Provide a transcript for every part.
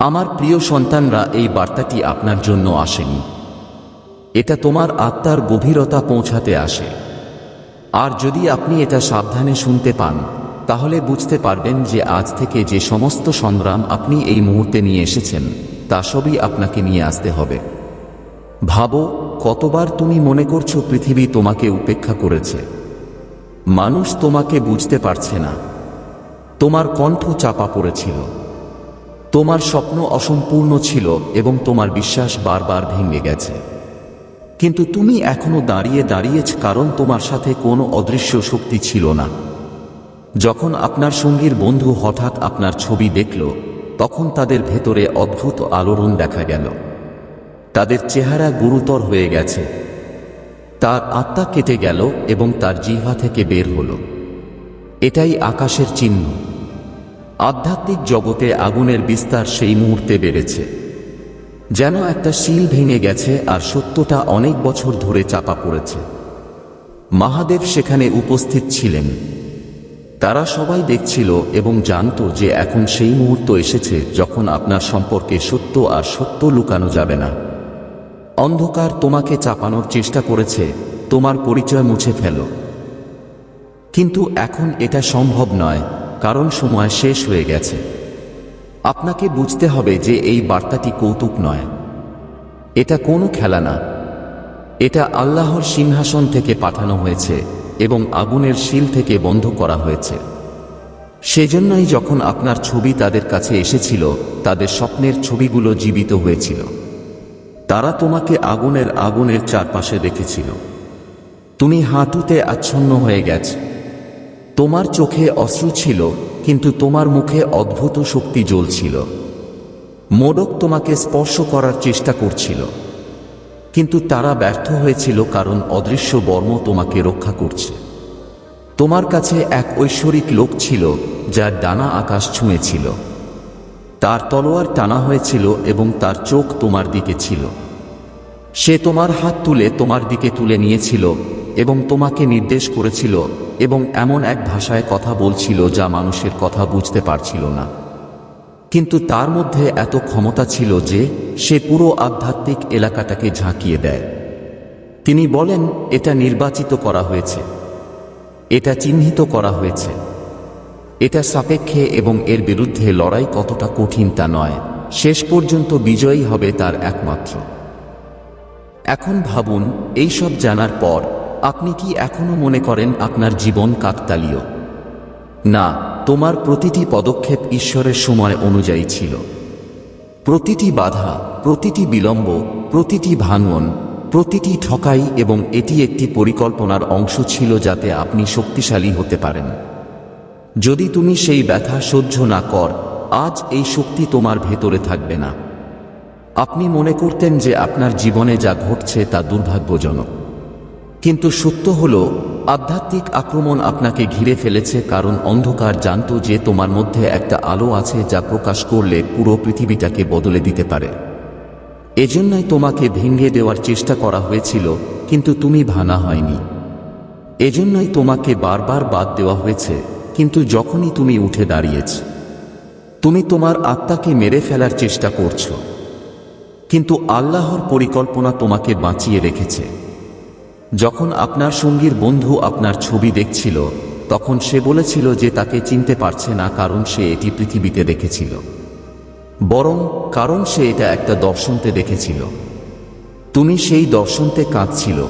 আমার প্রিয় সন্তানরা, এই বার্তাটি আপনার জন্য আসেনি। এটা তোমার আত্মার গভীরতা পৌঁছাতে আসে। আর যদি আপনি এটা সাবধানে শুনতে পান, তাহলে বুঝতে পারবেন যে আজ থেকে যে সমস্ত সংগ্রাম আপনি এই মুহূর্তে নিয়ে এসেছেন, তা সবই আপনাকে নিয়ে আসতে হবে। ভাবো, কতবার তুমি মনে করছ পৃথিবী তোমাকে উপেক্ষা করেছে। মানুষ তোমাকে বুঝতে পারছে না। তোমার কণ্ঠ চাপা পড়েছিল। তোমার স্বপ্ন অসম্পূর্ণ ছিল এবং তোমার বিশ্বাস বারবার ভেঙে গেছে। কিন্তু তুমি এখনও দাঁড়িয়ে দাঁড়িয়েছ কারণ তোমার সাথে কোনো অদৃশ্য শক্তি ছিল না। যখন আপনার সঙ্গীর বন্ধু হঠাৎ আপনার ছবি দেখল, তখন তাদের ভেতরে অদ্ভুত আলোড়ন দেখা গেল। তাদের চেহারা গুরুতর হয়ে গেছে। তার আত্মা কেটে গেল এবং তার জিহ্বা থেকে বের হল। এটাই আকাশের চিহ্ন। আধ্যাত্মিক জগতে আগুনের বিস্তার সেই মুহূর্তে বেড়েছে। যেন একটা শিল ভেঙে গেছে আর সত্যটা অনেক বছর ধরে চাপা পড়েছে। মহাদেব সেখানে উপস্থিত ছিলেন। তারা সবাই দেখছিল এবং জানত যে এখন সেই মুহূর্ত এসেছে যখন আপনার সম্পর্কে সত্য আর সত্য লুকানো যাবে না। অন্ধকার তোমাকে চাপানোর চেষ্টা করেছে, তোমার পরিচয় মুছে ফেলো। কিন্তু এখন এটা সম্ভব নয়। কারণ সময় শেষ হয়ে গেছে। আপনাকে বুঝতে হবে যে এই বার্তাটি কৌতুক নয়। এটা কোনো খেলা না। এটা আল্লাহর সিংহাসন থেকে পাঠানো হয়েছে এবং আগুনের শিল থেকে বন্ধ করা হয়েছে। সেজন্যই যখন আপনার ছবি তাদের কাছে এসেছিল, তাদের স্বপ্নের ছবিগুলো জীবিত হয়েছিল। তারা তোমাকে আগুনের আগুনের চারপাশে দেখেছিল। তুমি হাঁটুতে আচ্ছন্ন হয়ে গেছ। তোমার চোখে অশ্রু ছিল, কিন্তু তোমার মুখে অদ্ভুত শক্তি জ্বলছিল। মোডক তোমাকে স্পর্শ করার চেষ্টা করছিল। কিন্তু তারা ব্যর্থ হয়েছিল কারণ অদৃশ্য বর্ম তোমাকে রক্ষা করছে। তোমার কাছে এক ঐশ্বরিক লোক ছিল, যার ডানা আকাশ ছুঁয়েছিল। তার তলোয়ার টানা হয়েছিল এবং তার চোখ তোমার দিকে ছিল। সে তোমার হাত তুলে তোমার দিকে তুলে নিয়েছিল এবং তোমাকে নির্দেশ করেছিল এবং এমন এক ভাষায় কথা বলছিল যা মানুষের কথা বুঝতে পারছিল না। কিন্তু তার মধ্যে এত ক্ষমতা ছিল যে সে পুরো আধ্যাত্মিক এলাকাটাকে ঝাঁকিয়ে দেয়। তিনি বলেন, এটা নির্বাচিত করা হয়েছে। এটা চিহ্নিত করা হয়েছে। এটা সাপেক্ষে এবং এর বিরুদ্ধে লড়াই কতটা কঠিন তা নয়। শেষ পর্যন্ত বিজয়ী হবে তার একমাত্র। এখন ভাবুন, এই সব জানার পর আপনি কি এখনও মনে করেন আপনার জীবন কাকতালীয়? না, তোমার প্রতিটি পদক্ষেপ ঈশ্বরের সময় অনুযায়ী ছিল। প্রতিটি বাধা, প্রতিটি বিলম্ব, প্রতিটি ভাঙন, প্রতিটি ঠকাই এবং এটি একটি পরিকল্পনার অংশ ছিল যাতে আপনি শক্তিশালী হতে পারেন। যদি তুমি সেই ব্যথা সহ্য না কর, আজ এই শক্তি তোমার ভেতরে থাকবে না। আপনি মনে করতেন যে আপনার জীবনে যা ঘটছে তা দুর্ভাগ্যজনক। কিন্তু সত্য হল, আধ্যাত্মিক আক্রমণ আপনাকে ঘিরে ফেলেছে কারণ অন্ধকার জানত যে তোমার মধ্যে একটা আলো আছে যা প্রকাশ করলে পুরো পৃথিবীটাকে বদলে দিতে পারে। এজন্যই তোমাকে ভেঙে দেওয়ার চেষ্টা করা হয়েছিল, কিন্তু তুমি ভানা হয়নি। এজন্যই তোমাকে বারবার বাদ দেওয়া হয়েছে, কিন্তু যখনই তুমি উঠে দাঁড়িয়েছ, তুমি তোমার আত্মাকে মেরে ফেলার চেষ্টা করছ। কিন্তু আল্লাহর পরিকল্পনা তোমাকে বাঁচিয়ে রেখেছে। যখন আপনার সঙ্গীর বন্ধু আপনার ছবি দেখছিল, তখন সে বলেছিল যে তাকে চিনতে পারছে না কারণ সে এটি পৃথিবীতে দেখেছিল। বরং কারণ সে এটা একটা দর্শনতে দেখেছিল। তুমি সেই দর্শনতে কাঁদছিল।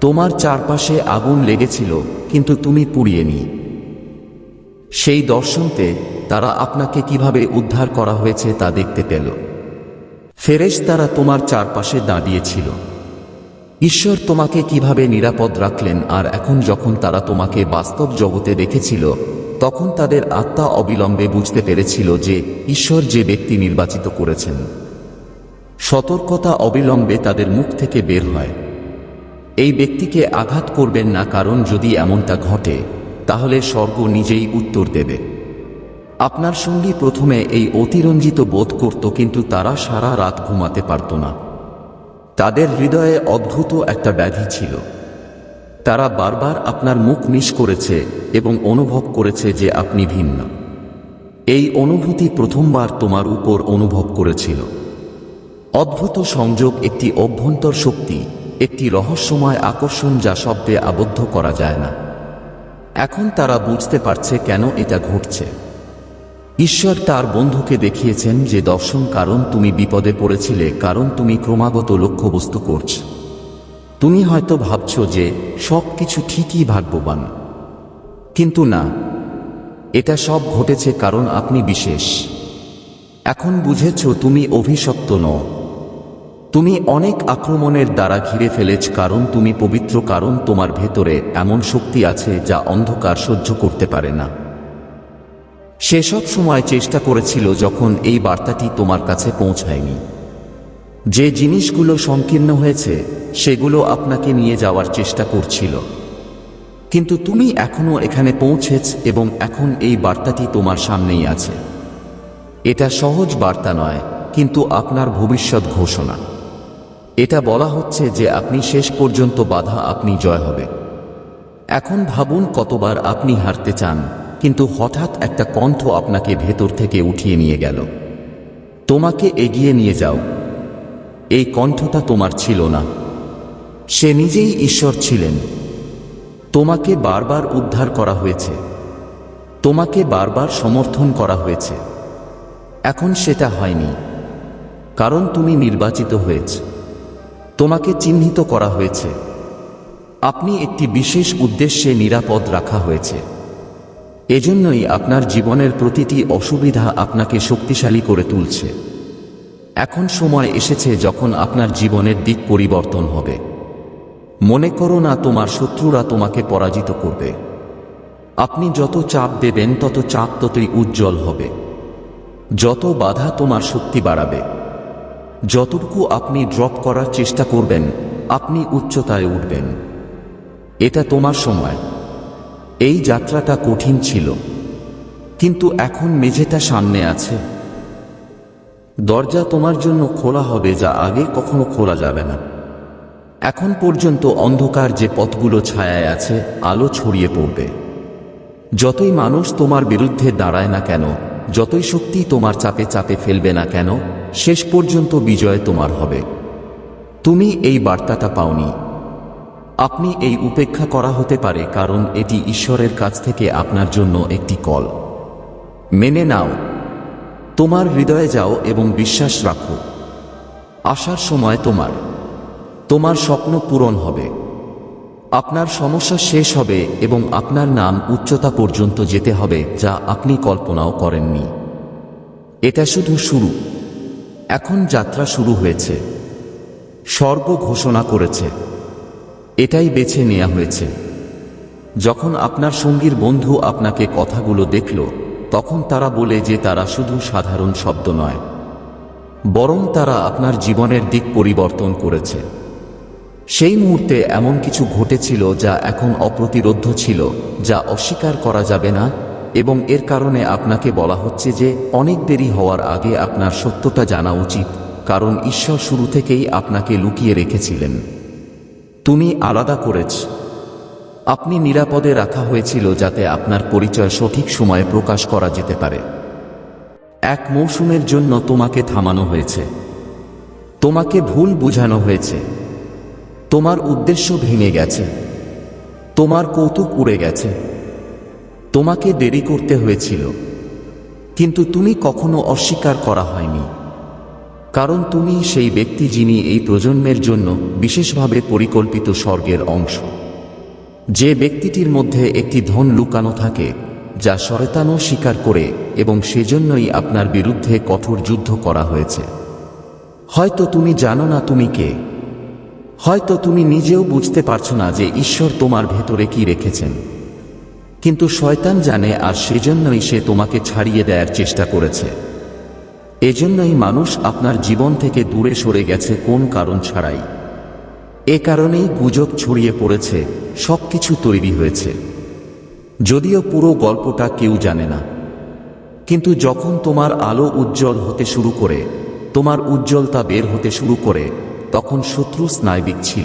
তোমার চারপাশে আগুন লেগেছিল, কিন্তু তুমি পুড়িয়ে নি। সেই দর্শনতে তারা আপনাকে কীভাবে উদ্ধার করা হয়েছে তা দেখতে পেল। ফেরেশ তারা তোমার চারপাশে দাঁড়িয়েছিল। ঈশ্বর তোমাকে কীভাবে নিরাপদ রাখলেন আর এখন যখন তারা তোমাকে বাস্তব জগতে দেখেছিল, তখন তাদের আত্মা অবিলম্বে বুঝতে পেরেছিল যে ঈশ্বর যে ব্যক্তি নির্বাচিত করেছেন। সতর্কতা অবিলম্বে তাদের মুখ থেকে বের হয়। এই ব্যক্তিকে আঘাত করবেন না কারণ যদি এমনটা ঘটে, তাহলে স্বর্গ নিজেই উত্তর দেবে। আপনার সঙ্গী প্রথমে এই অতিরঞ্জিত বোধ করত কিন্তু তারা সারা রাত ঘুমাতে পারত না। তাদের হৃদয়ে অদ্ভুত একটা ব্যাধি ছিল। তারা বারবার আপনার মুখ মিস করেছে এবং অনুভব করেছে যে আপনি ভিন্ন। এই অনুভূতি প্রথমবার তোমার উপর অনুভব করেছিল। অদ্ভুত সংযোগ একটি অভ্যন্তর শক্তি, একটি রহস্যময় আকর্ষণ যা শব্দে আবদ্ধ করা যায় না। এখন তারা বুঝতে পারছে কেন এটা ঘটছে। ঈশ্বর তার বন্ধুকে দেখিয়েছেন যে দর্শন কারণ তুমি বিপদে পড়েছিলে, কারণ তুমি ক্রমাগত লক্ষ্যবস্তু করছ। তুমি হয়তো ভাবছ যে সব কিছু ঠিকই ভাগ্যবান। কিন্তু না, এটা সব ঘটেছে কারণ আপনি বিশেষ। এখন বুঝেছ তুমি অভিশপ্ত নও। তুমি অনেক আক্রমণের দ্বারা ঘিরে ফেলেছ কারণ তুমি পবিত্র কারণ তোমার ভেতরে এমন শক্তি আছে যা অন্ধকার সহ্য করতে পারে না। সে সব সময় চেষ্টা করেছিল যখন এই বার্তাটি তোমার কাছে পৌঁছায়নি। যে জিনিসগুলো সংকীর্ণ হয়েছে, সেগুলো আপনাকে নিয়ে যাওয়ার চেষ্টা করছিল। কিন্তু তুমি এখনও এখানে পৌঁছেছ এবং এখন এই বার্তাটি তোমার সামনেই আছে। এটা সহজ বার্তা নয়, কিন্তু আপনার ভবিষ্যৎ ঘোষণা। এটা বলা হচ্ছে যে আপনি শেষ পর্যন্ত বাধা আপনি জয় হবে। এখন ভাবুন কতবার আপনি হারতে চান। কিন্তু হঠাৎ একটা কণ্ঠ আপনাকে ভেতর থেকে উঠিয়ে নিয়ে গেল। তোমাকে এগিয়ে নিয়ে যাও। এই কণ্ঠটা তোমার ছিল না। সে নিজেই ঈশ্বর ছিলেন। তোমাকে বারবার উদ্ধার করা হয়েছে। তোমাকে বারবার সমর্থন করা হয়েছে। এখন সেটা হয়নি। কারণ তুমি নির্বাচিত হয়েছে। তোমাকে চিহ্নিত করা হয়েছে। আপনি একটি বিশেষ উদ্দেশ্যে নিরাপদ রাখা হয়েছে। এজন্যই আপনার জীবনের প্রতিটি অসুবিধা আপনাকে শক্তিশালী করে তুলছে। এখন সময় এসেছে যখন আপনার জীবনের দিক পরিবর্তন হবে। মনে করো না তোমার শত্রুরা তোমাকে পরাজিত করবে। আপনি যত চাপ দেবেন, তত চাপ ততই উজ্জ্বল হবে। যত বাধা তোমার শক্তি বাড়াবে, যতটুকু আপনি ড্রপ করার চেষ্টা করবেন, আপনি উচ্চতায় উঠবেন। এটা তোমার সময়। এই যাত্রাটা কঠিন ছিল, কিন্তু এখন মেঝেটা সামনে আছে। দরজা তোমার জন্য খোলা হবে যা আগে কখনো খোলা যাবে না। এখন পর্যন্ত অন্ধকার যে পথগুলো ছায়ায় আছে, আলো ছড়িয়ে পড়বে। যতই মানুষ তোমার বিরুদ্ধে দাঁড়ায় না কেন, যতই শক্তি তোমার চাপে চাপে ফেলবে না কেন, শেষ পর্যন্ত বিজয় তোমার হবে। তুমি এই বার্তাটা পাওনি। আপনি এই উপেক্ষা করা হতে পারে কারণ এটি ঈশ্বরের কাছ থেকে আপনার জন্য একটি কল। মেনে নাও। তোমার হৃদয়ে যাও এবং বিশ্বাস রাখো। আসার সময় তোমার। তোমার স্বপ্ন পূরণ হবে। আপনার সমস্যা শেষ হবে এবং আপনার নাম উচ্চতা পর্যন্ত যেতে হবে, যা আপনি কল্পনাও করেননি। এটা শুধু শুরু। এখন যাত্রা শুরু হয়েছে। স্বর্গ ঘোষণা করেছে। এটাই বেছে নেওয়া হয়েছে। যখন আপনার সঙ্গীর বন্ধু আপনাকে কথাগুলো দেখল, তখন তারা বলে যে তারা শুধু সাধারণ শব্দ নয়, বরং তারা আপনার জীবনের দিক পরিবর্তন করেছে। সেই মুহূর্তে এমন কিছু ঘটেছিল যা এখন অপ্রতিরোধ্য ছিল, যা অস্বীকার করা যাবে না, এবং এর কারণে আপনাকে বলা হচ্ছে যে অনেক দেরি হওয়ার আগে আপনার সত্যটা জানা উচিত, কারণ ঈশ্বর শুরু থেকেই আপনাকে লুকিয়ে রেখেছিলেন। তুমি আলাদা করেছ। আপনি নিরাপদে রাখা হয়েছিল যাতে আপনার পরিচয় সঠিক সময়ে প্রকাশ করা যেতে পারে। এক মৌসুমের জন্য তোমাকে থামানো হয়েছে। তোমাকে ভুল বুঝানো হয়েছে। তোমার উদ্দেশ্য ভেঙে গেছে। তোমার কৌতুক উড়ে গেছে। তোমাকে দেরি করতে হয়েছিল। কিন্তু তুমি কখনো অস্বীকার করা হয়নি। কারণ তুমি সেই ব্যক্তি যিনি এই প্রজন্মের জন্য বিশেষভাবে পরিকল্পিত স্বর্গের অংশ। যে ব্যক্তিটির মধ্যে একটি ধন লুকানো থাকে, যা শয়তানও স্বীকার করে এবং সেজন্যই আপনার বিরুদ্ধে কঠোর যুদ্ধ করা হয়েছে। হয়তো তুমি জানো না তুমি কে। হয়তো তুমি নিজেও বুঝতে পারছ না যে ঈশ্বর তোমার ভেতরে কি রেখেছেন। কিন্তু শয়তান জানে আর সেজন্যই সে তোমাকে ছাড়িয়ে দেওয়ার চেষ্টা করেছে। এজন্যই মানুষ আপনার জীবন থেকে দূরে সরে গেছে কোন কারণ ছাড়াই। এ কারণেই গুজব ছড়িয়ে পড়েছে, সবকিছু তৈরি হয়েছে। যদিও পুরো গল্পটা কেউ জানে না। কিন্তু যখন তোমার আলো উজ্জ্বল হতে শুরু করে, তোমার উজ্জ্বলতা বের হতে শুরু করে, তখন শত্রু স্নায়বিক ছিল।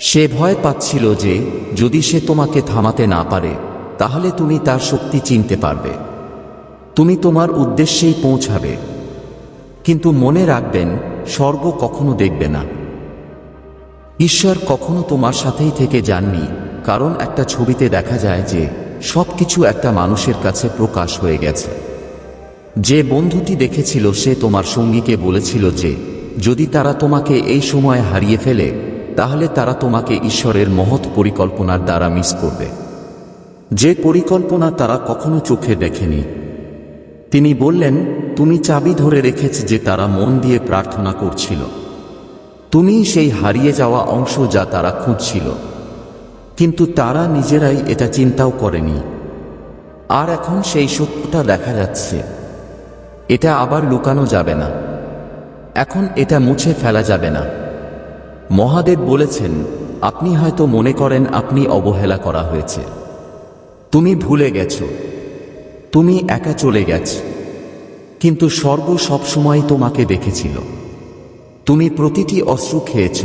সে ভয় পাচ্ছিল যে, যদি সে তোমাকে থামাতে না পারে, তাহলে তুমি তার শক্তি চিনতে পারবে। তুমি তোমার উদ্দেশ্যেই পৌঁছাবে। কিন্তু মনে রাখবেন, স্বর্গ কখনো দেখবে না। ঈশ্বর কখনো তোমার সাথেই থেকে যাননি, কারণ একটা ছবিতে দেখা যায় যে সব কিছু একটা মানুষের কাছে প্রকাশ হয়ে গেছে। যে বন্ধুটি দেখেছিল, সে তোমার সঙ্গীকে বলেছিল যে, যদি তারা তোমাকে এই সময় হারিয়ে ফেলে, তাহলে তারা তোমাকে ঈশ্বরের মহৎ পরিকল্পনার দ্বারা মিস করবে। যে পরিকল্পনা তারা কখনো চোখে দেখেনি তিনি বললেন, তুমি চাবি ধরে রেখেছ যে তারা মন দিয়ে প্রার্থনা করছিল। তুমি সেই হারিয়ে যাওয়া অংশ যা তারা খুঁজছিল। কিন্তু তারা নিজেরাই এটা চিন্তাও করেনি। আর এখন সেই সত্যটা দেখা যাচ্ছে। এটা আবার লুকানো যাবে না। এখন এটা মুছে ফেলা যাবে না। মহাদেব বলেছেন, আপনি হয়তো মনে করেন আপনি অবহেলা করা হয়েছে। তুমি ভুলে গেছো। তুমি একা চলে গেছ। কিন্তু স্বর্গ সবসময় তোমাকে দেখেছিল। তুমি প্রতিটি অশ্রু খেয়েছ।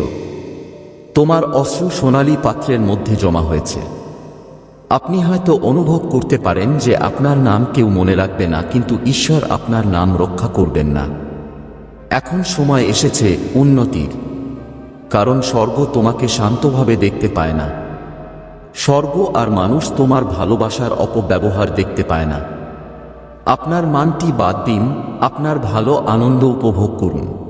তোমার অশ্রু সোনালী পাত্রের মধ্যে জমা হয়েছে। আপনি হয়তো অনুভব করতে পারেন যে আপনার নাম কেউ মনে রাখবে না, কিন্তু ঈশ্বর আপনার নাম রক্ষা করবেন না। এখন সময় এসেছে উন্নতির। কারণ স্বর্গ তোমাকে শান্তভাবে দেখতে পায় না। স্বর্গ আর মানুষ তোমার ভালোবাসার অপব্যবহার দেখতে পায় না। আপনার মানটি বাদ দিন, আপনার ভালো আনন্দ উপভোগ করুন।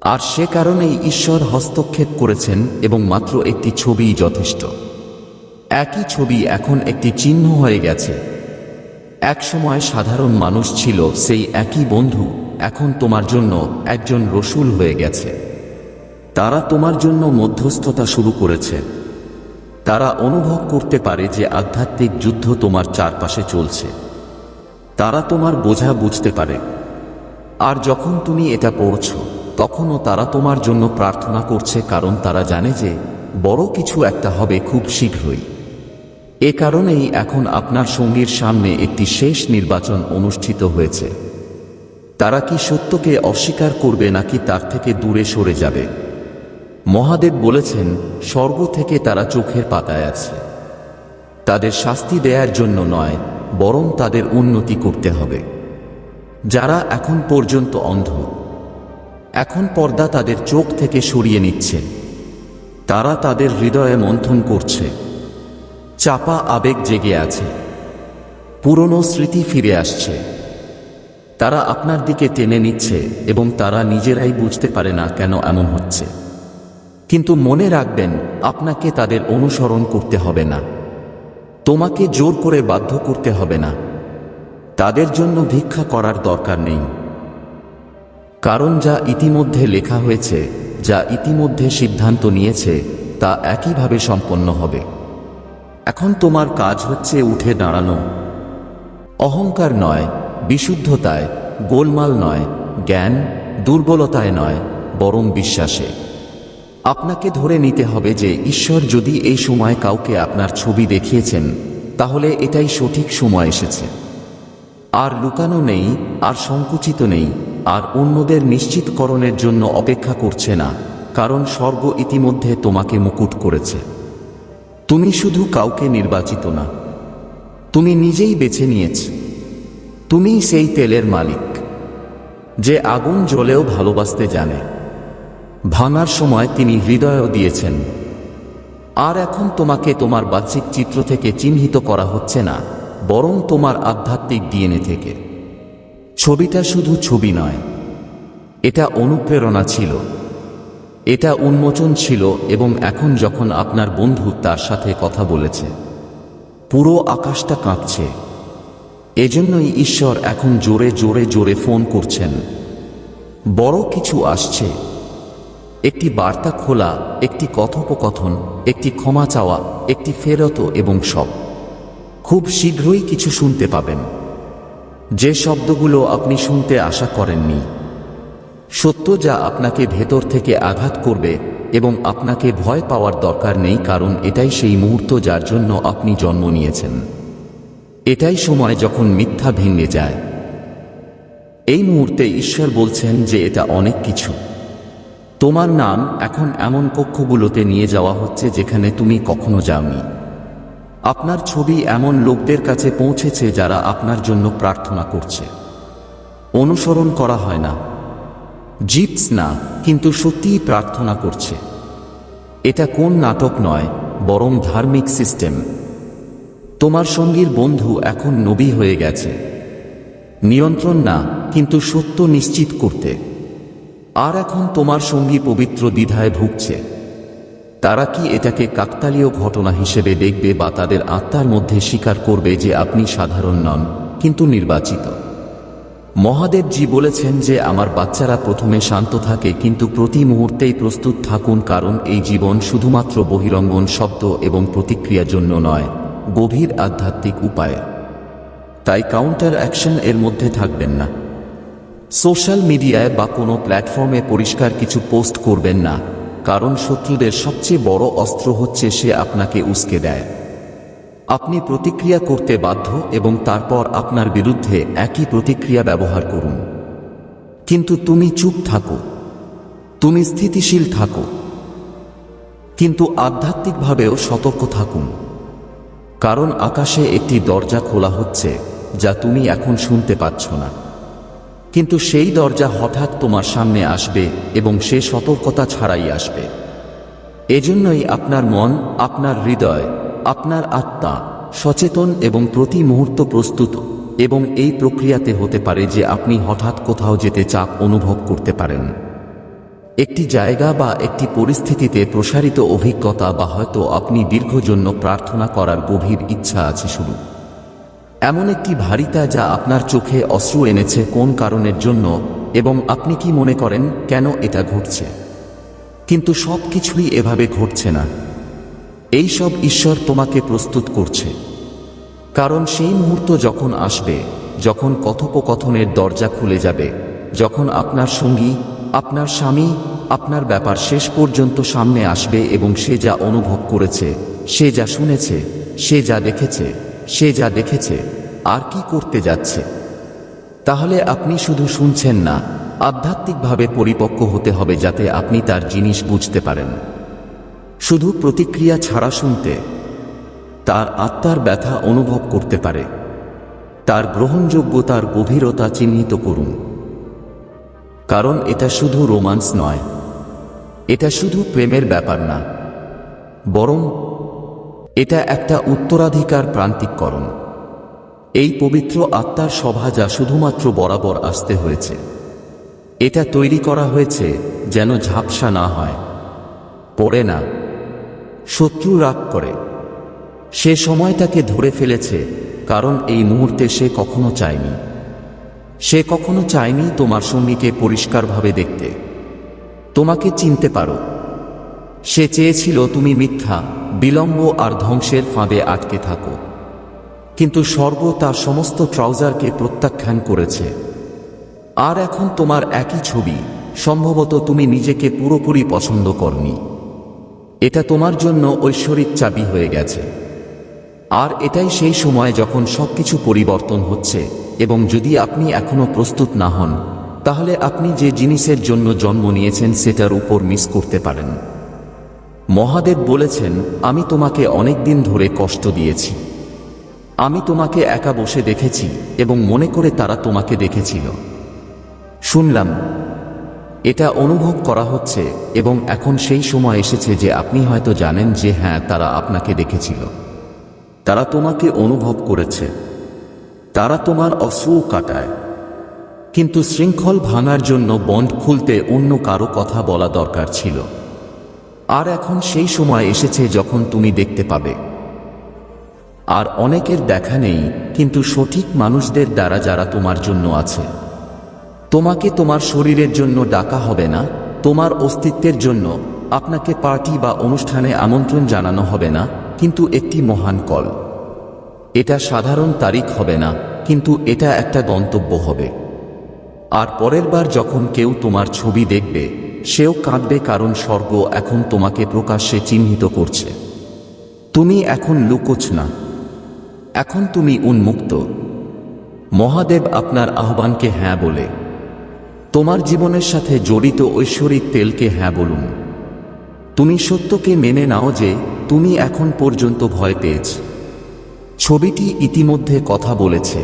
আর সে কারণেই ঈশ্বর হস্তক্ষেপ করেছেন এবং মাত্র একটি ছবিই যথেষ্ট। একই ছবি এখন একটি চিহ্ন হয়ে গেছে। একসময় সাধারণ মানুষ ছিল, সেই একই বন্ধু এখন তোমার জন্য একজন রসুল হয়ে গেছে। তারা তোমার জন্য মধ্যস্থতা শুরু করেছে। তারা অনুভব করতে পারে যে আধ্যাত্মিক যুদ্ধ তোমার চারপাশে চলছে। তারা তোমার বোঝা বুঝতে পারে। আর যখন তুমি এটা পড়ছ, তখনও তারা তোমার জন্য প্রার্থনা করছে কারণ তারা জানে যে বড় কিছু একটা হবে খুব শীঘ্রই। এ কারণেই এখন আপনার সঙ্গীর সামনে একটি শেষ নির্বাচন অনুষ্ঠিত হয়েছে। তারা কি সত্যকে অস্বীকার করবে নাকি তার থেকে দূরে সরে যাবে? মহাদেব বলেছেন, স্বর্গ থেকে তারা চোখের পাতায় আছে। তাদের শাস্তি দেয়ার জন্য নয়, বরং তাদের উন্নতি করতে হবে। যারা এখন পর্যন্ত অন্ধ, এখন পর্দা তাদের চোখ থেকে সরিয়ে নিচ্ছে। তারা তাদের হৃদয়ে মন্থন করছে। চাপা আবেগ জেগে আছে। পুরনো স্মৃতি ফিরে আসছে। তারা আপনার দিকে টেনে নিচ্ছে এবং তারা নিজেরাই বুঝতে পারে না কেন এমন হচ্ছে। কিন্তু মনে রাখবেন, আপনাকে তাদের অনুসরণ করতে হবে না। তোমাকে জোর করে বাধ্য করতে হবে না। তাদের জন্য ভিক্ষা করার দরকার নেই। কারণ যা ইতিমধ্যে লেখা হয়েছে, যা ইতিমধ্যে সিদ্ধান্ত নিয়েছে, তা একইভাবে সম্পন্ন হবে। এখন তোমার কাজ হচ্ছে উঠে দাঁড়ানো। অহংকার নয়, বিশুদ্ধতায়, গোলমাল নয়, জ্ঞান, দুর্বলতায় নয়, বরং বিশ্বাসে। আপনাকে ধরে নিতে হবে যে ঈশ্বর যদি এই সময় কাউকে আপনার ছবি দেখিয়েছেন, তাহলে এটাই সঠিক সময় এসেছে। আর লুকানো নেই, আর সংকুচিত নেই, আর অন্যদের নিশ্চিতকরণের জন্য অপেক্ষা করছে না, কারণ স্বর্গ ইতিমধ্যে তোমাকে মুকুট করেছে। তুমি শুধু কাউকে নির্বাচিত না, তুমি নিজেই বেছে নিয়েছ। তুমি সেই তেলের মালিক, যে আগুন জ্বলেও ভালোবাসতে জানে। ভাঙার সময় তিনি হৃদয়ও দিয়েছেন। আর এখন তোমাকে তোমার বাহ্যিক চিত্র থেকে চিহ্নিত করা হচ্ছে না, বরং তোমার আধ্যাত্মিক ডিএনএ থেকে। ছবিটা শুধু ছবি নয়, এটা অনুপ্রেরণা ছিল। এটা উন্মোচন ছিল এবং এখন যখন আপনার বন্ধু তার সাথে কথা বলেছে, পুরো আকাশটা কাঁপছে। এজন্যই ঈশ্বর এখন জোরে জোরে জোরে ফোন করছেন। বড় কিছু আসছে। একটি বার্তা খোলা, একটি কথোপকথন, একটি ক্ষমা চাওয়া, একটি ফেরত এবং সব। খুব শীঘ্রই কিছু শুনতে পাবেন। যে শব্দগুলো আপনি শুনতে আশা করেননি। সত্য যা আপনাকে ভেতর থেকে আঘাত করবে এবং আপনাকে ভয় পাওয়ার দরকার নেই কারণ এটাই সেই মুহূর্ত যার জন্য আপনি জন্ম নিয়েছেন। এটাই সময় যখন মিথ্যা ভেঙে যায়। এই মুহূর্তে ঈশ্বর বলছেন যে এটা অনেক কিছু। তোমার নাম এখন এমন কক্ষগুলোতে নিয়ে যাওয়া হচ্ছে যেখানে তুমি কখনো যাওনি। আপনার ছবি এমন লোকদের কাছে পৌঁছেছে যারা আপনার জন্য প্রার্থনা করছে। অনুসরণ করা হয় না। জিপস না, কিন্তু সত্যিই প্রার্থনা করছে। এটা কোন নাটক নয়, বরং ধার্মিক সিস্টেম। তোমার সঙ্গীর বন্ধু এখন নবী হয়ে গেছে। নিয়ন্ত্রণ না, কিন্তু সত্য নিশ্চিত করতে। আর এখন তোমার সঙ্গী পবিত্র দ্বিধায় ভুগছে। তারা কি এটাকে কাকতালীয় ঘটনা হিসেবে দেখবে বা তাদের আত্মার মধ্যে স্বীকার করবে যে আপনি সাধারণ নন, কিন্তু নির্বাচিত? মহাদেবজি বলেছেন যে আমার বাচ্চারা প্রথমে শান্ত থাকে, কিন্তু প্রতি মুহূর্তেই প্রস্তুত থাকুন, কারণ এই জীবন শুধুমাত্র বহিরঙ্গন শব্দ এবং প্রতিক্রিয়ার জন্য নয়, গভীর আধ্যাত্মিক উপায়ে তাই কাউন্টার অ্যাকশন এর মধ্যে থাকবেন না। সোশ্যাল মিডিয়ায় বা কোনো প্ল্যাটফর্মে পরিষ্কার কিছু পোস্ট করবেন না, কারণ শত্রুদের সবচেয়ে বড় অস্ত্র হচ্ছে সে আপনাকে উস্কে দেয়। আপনি প্রতিক্রিয়া করতে বাধ্য এবং তারপর আপনার বিরুদ্ধে একই প্রতিক্রিয়া ব্যবহার করুন। কিন্তু তুমি চুপ থাকো। তুমি স্থিতিশীল থাকো। কিন্তু আধ্যাত্মিকভাবেও সতর্ক থাকুন। কারণ আকাশে একটি দরজা খোলা হচ্ছে, যা তুমি এখন শুনতে পাচ্ছ না। কিন্তু সেই দরজা হঠাৎ তোমার সামনে আসবে এবং সে সতর্কতা ছাড়াই আসবে। এজন্যই আপনার মন, আপনার হৃদয়, আপনার আত্মা সচেতন এবং প্রতি মুহূর্ত প্রস্তুত এবং এই প্রক্রিয়াতে হতে পারে যে আপনি হঠাৎ কোথাও যেতে চাপ অনুভব করতে পারেন। একটি জায়গা বা একটি পরিস্থিতিতে প্রসারিত অভিজ্ঞতা বা হয়তো আপনি দীর্ঘ জন্য প্রার্থনা করার গভীর ইচ্ছা আছে শুরু এমন একটি ভারিতা যা আপনার চোখে অশ্রু এনেছে কোন কারণের জন্য, এবং আপনি কি মনে করেন কেন এটা ঘটছে? কিন্তু সব কিছুই এভাবে ঘটছে না। এই সব ঈশ্বর তোমাকে প্রস্তুত করছে। কারণ সেই মুহূর্ত যখন আসবে, যখন কথোপকথনের দরজা খুলে যাবে, যখন আপনার সঙ্গী, আপনার স্বামী, আপনার ব্যাপার শেষ পর্যন্ত সামনে আসবে এবং সে যা অনুভব করেছে, সে যা শুনেছে, সে যা দেখেছে, সে যা দেখেছে আর কি করতে যাচ্ছে? তাহলে আপনি শুধু শুনছেন না, আধ্যাত্মিকভাবে পরিপক্ক হতে হবে যাতে আপনি তার জিনিস বুঝতে পারেন। শুধু প্রতিক্রিয়া ছাড়া শুনতে, তার আত্মার ব্যথা অনুভব করতে পারে। তার গ্রহণযোগ্যতার গভীরতা চিহ্নিত করুন। কারণ এটা শুধু রোমান্স নয়, এটা শুধু প্রেমের ব্যাপার না, বরং এটা একটা উত্তরাধিকার প্রান্তিককরণ। এই পবিত্র আত্মার সভা যা শুধুমাত্র বরাবর আসতে হয়েছে। এটা তৈরি করা হয়েছে যেন ঝাপসা না হয়, পড়ে না, শত্রু রাগ করে। সে সময়টাকে ধরে ফেলেছে, কারণ এই মুহূর্তে সে কখনো চায়নি। সে কখনো চায়নি তোমার সঙ্গীকে পরিষ্কারভাবে দেখতে। তোমাকে চিনতে পারো। সে চেয়েছিল তুমি মিথ্যা, বিলম্ব আর ধ্বংসের ফাঁদে আটকে থাকো। কিন্তু স্বর্গ তার সমস্ত ট্রাউজারকে প্রত্যাখ্যান করেছে। আর এখন তোমার একই ছবি, সম্ভবত তুমি নিজেকে পুরোপুরি পছন্দ করনি। এটা তোমার জন্য ঐশ্বরিক চাবি হয়ে গেছে। আর এটাই সেই সময় যখন সবকিছু পরিবর্তন হচ্ছে এবং যদি আপনি এখনও প্রস্তুত না হন, তাহলে আপনি যে জিনিসের জন্য জন্ম নিয়েছেন সেটার উপর মিস করতে পারেন। মহাদেব বলেছেন, আমি তোমাকে অনেক দিন ধরে কষ্ট দিয়েছি। আমি তোমাকে একা বসে দেখেছি এবং মনে করে তারা তোমাকে দেখেছিল। শুনলাম, এটা অনুভব করা হচ্ছে এবং এখন সেই সময় এসেছে যে আপনি হয়তো জানেন যে হ্যাঁ তারা আপনাকে দেখেছিল। তারা তোমাকে অনুভব করেছে। তারা তোমার অশ্রু কাটায়। কিন্তু শৃঙ্খল ভাঙার জন্য বন্ড খুলতে অন্য কারও কথা বলা দরকার ছিল। আর এখন সেই সময় এসেছে যখন তুমি দেখতে পাবে। আর অনেকের দেখা নেই, কিন্তু সঠিক মানুষদের দ্বারা যারা তোমার জন্য আছে। তোমাকে তোমার শরীরের জন্য ডাকা হবে না, তোমার অস্তিত্বের জন্য আপনাকে পার্টি বা অনুষ্ঠানে আমন্ত্রণ জানানো হবে না, কিন্তু একটি মহান কল। এটা সাধারণ তারিখ হবে না, কিন্তু এটা একটা গন্তব্য হবে। আর পরের বার যখন কেউ তোমার ছবি দেখবে, সেও কাঁদবে কারণ স্বর্গ এখন তোমাকে প্রকাশ্যে চিহ্নিত করছে। তুমি এখন লুকোছ না। এখন তুমি উন্মুক্ত। মহাদেব আপনার আহ্বানকে হ্যাঁ বলে, তোমার জীবনের সাথে জড়িত ঐশ্বরিক তেলকে হ্যাঁ বলুন। তুমি সত্যকে মেনে নাও যে তুমি এখন পর্যন্ত ভয় পেয়েছ। ছবিটি ইতিমধ্যে কথা বলেছে।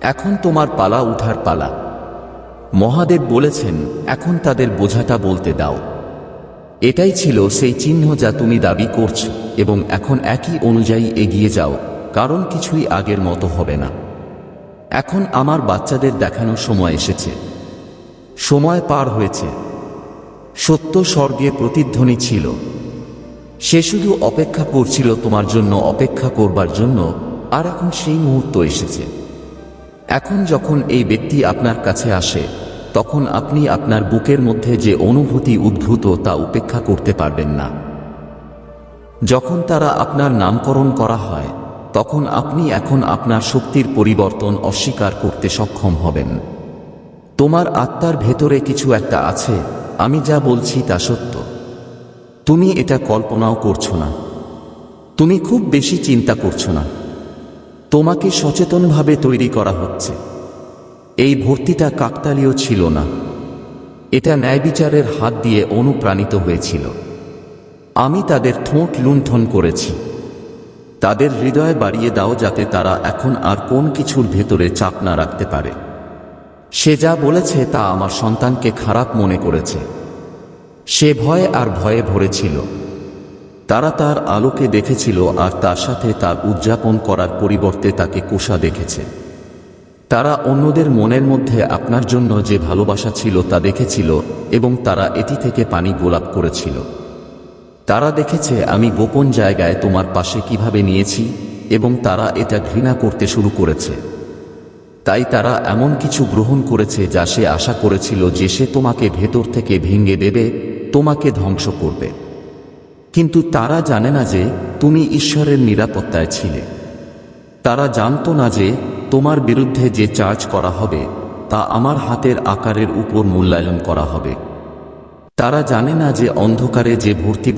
এখন তোমার পালা উঠার পালা। মহাদেব বলেছেন, এখন তাদের বোঝাটা বলতে দাও। এটাই ছিল সেই চিহ্ন যা তুমি দাবি করছ, এবং এখন একই অনুযায়ী এগিয়ে যাও। কারণ কিছুই আগের মতো হবে না। এখন আমার বাচ্চাদের দেখানোর সময় এসেছে। সময় পার হয়েছে। সত্য স্বর্গে প্রতিধ্বনি ছিল। সে শুধু অপেক্ষা করছিল তোমার জন্য অপেক্ষা করবার জন্য, আর এখন সেই মুহূর্ত এসেছে। এখন যখন এই ব্যক্তি আপনার কাছে আসে, তখন আপনি আপনার বুকের মধ্যে যে অনুভূতি উদ্ভূত তা উপেক্ষা করতে পারবেন না। যখন তারা আপনার নামকরণ করা হয় তখন আপনি এখন আপনার শক্তির পরিবর্তন অস্বীকার করতে সক্ষম হবেন। তোমার আত্মার ভেতরে কিছু একটা আছে, আমি যা বলছি তা সত্য। তুমি এটা কল্পনাও করছ না। তুমি খুব বেশি চিন্তা করছ না। তোমাকে সচেতনভাবে তৈরি করা হচ্ছে। এই ভর্তিটা কাকতালীয় ছিল না। এটা ন্যায়বিচারের হাত দিয়ে অনুপ্রাণিত হয়েছিল। আমি তাদের ঠোঁট লুণ্ঠন করেছি। তাদের হৃদয় বাড়িয়ে দাও যাতে তারা এখন আর কোন কিছুর ভেতরে চাপ না রাখতে পারে। সে যা বলেছে তা আমার সন্তানকে খারাপ মনে করেছে। সে ভয় আর ভয়ে ভরেছিল। তারা তার আলোকে দেখেছিল আর তার সাথে তার উদযাপন করার পরিবর্তে তাকে কোষা দেখেছে। তারা অন্যদের মনের মধ্যে আপনার জন্য যে ভালোবাসা ছিল তা দেখেছিল এবং তারা এটি থেকে পানি গোলাপ করেছিল। তারা দেখেছে আমি গোপন জায়গায় তোমার পাশে কীভাবে নিয়েছি এবং তারা এটা ঘৃণা করতে শুরু করেছে। তাই তারা এমন কিছু গ্রহণ করেছে যা সে আশা করেছিল যে সে তোমাকে ভেতর থেকে ভেঙে দেবে, তোমাকে ধ্বংস করবে। কিন্তু তারা জানে না যে তুমি ঈশ্বরের নিরাপত্তায় ছিলে। তারা জানতো না যে তোমার বিরুদ্ধে যে চার্জ করা হবে, তা আমার হাতের আকারের উপর মূল্যায়ন করা হবে। তারা জানে না যে অন্ধকারে যে ভর্তি